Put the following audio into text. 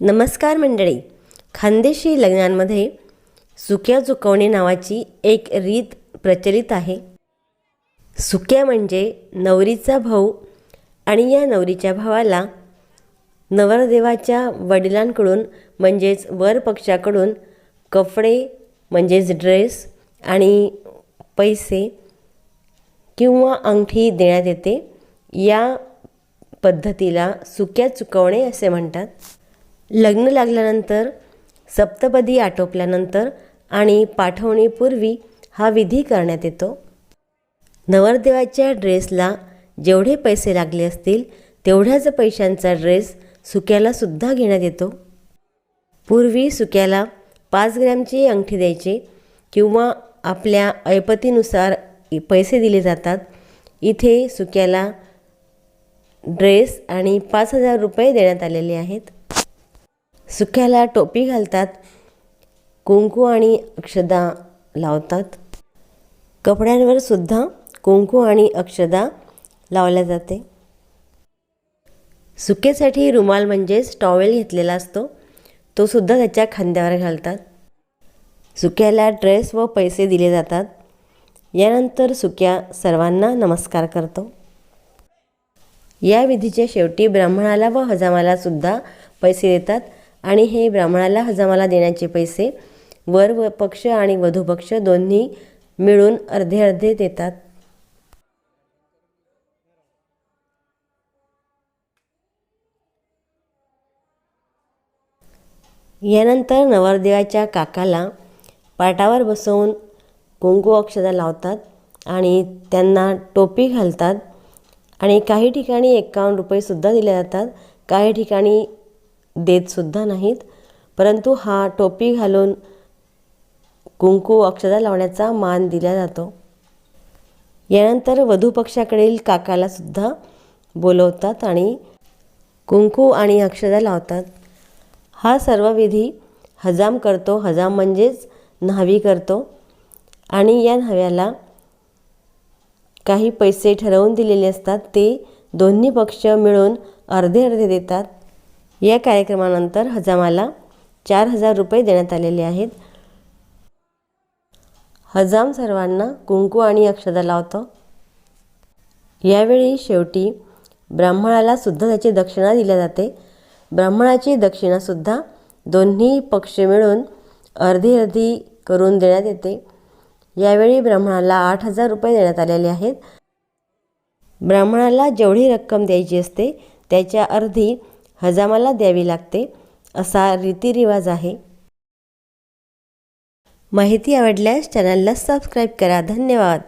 नमस्कार मंडळी. खानदेशी लग्नांमध्ये सुक्या चुकवणे नावाची एक रीत प्रचलित आहे. सुक्या म्हणजे नवरीचा भाऊ आणि या नवरीच्या भावाला नवरदेवाच्या वडिलांकडून म्हणजेच वरपक्षाकडून कपडे म्हणजेच ड्रेस आणि पैसे किंवा अंगठी देण्यात येते. या पद्धतीला सुक्या चुकवणे असे म्हणतात. लग्न लागल्यानंतर सप्तपदी आटोपल्यानंतर आणि पाठवणीपूर्वी हा विधी करण्यात येतो. नवरदेवाच्या ड्रेसला जेवढे पैसे लागले असतील तेवढ्याच पैशांचा ड्रेस सुक्यालासुद्धा घेण्यात येतो. पूर्वी सुक्याला पाच ग्रॅमची अंगठी द्यायची किंवा आपल्या ऐपतीनुसार पैसे दिले जातात. इथे सुक्याला ड्रेस आणि पाच हजार रुपये देण्यात आलेले आहेत. सुक्याला टोपी घालतात. कुंकू आणि अक्षदा लावतात. कपड्यांवर सुद्धा कुंकू आणि अक्षदा लावल्या जाते. सुक्यासाठी रुमाल म्हणजेच टॉवेल घेतलेला असतो. तो सुद्धा त्याच्या खांद्यावर घालतात. सुक्याला ड्रेस व पैसे दिले जातात. यानंतर सुक्या सर्वांना नमस्कार करतो. या विधीच्या शेवटी ब्राह्मणाला व हजामाला सुद्धा पैसे देतात. आणि हे ब्राह्मणाला हजामाला देण्याचे पैसे वर व पक्ष आणि वधूपक्ष दोन्ही मिळून अर्धे अर्धे देतात. यानंतर नवरदेवाच्या काकाला पाटावर बसवून कुंकू अक्षदा लावतात आणि त्यांना टोपी घालतात आणि काही ठिकाणी एकावन्न रुपयेसुद्धा दिले जातात काही ठिकाणी देतसुद्धा नाहीत. परंतु हा टोपी घालून कुंकू अक्षदा लावण्याचा मान दिला जातो. यानंतर वधू पक्षाकडील बोलवतात आणि कुंकू आणि अक्षदा लावतात. हा सर्व विधी हजाम करतो. हजाम म्हणजेच न्हावी करतो. आणि या न्हाव्याला काही पैसे ठरवून दिलेले असतात. ते दोन्ही पक्ष मिळून अर्धे अर्धे देतात. या कार्यक्रमानंतर हजामाला चार हजार रुपये देण्यात आलेले आहेत. हजाम सर्वांना कुंकू आणि अक्षदा लावतो. यावेळी शेवटी ब्राह्मणाला सुद्धा त्याची दक्षिणा दिल्या जाते. ब्राह्मणाची दक्षिणासुद्धा दोन्ही पक्ष मिळून अर्धी अर्धी करून देण्यात येते. यावेळी ब्राह्मणाला आठ हजार रुपये देण्यात आलेले आहेत. ब्राह्मणाला जेवढी रक्कम द्यायची असते त्याच्या अर्धी हजामाला द्यावी लागते असा रीतिरिवाज आहे. माहिती आवडल्यास चॅनलला सबस्क्राईब करा. धन्यवाद.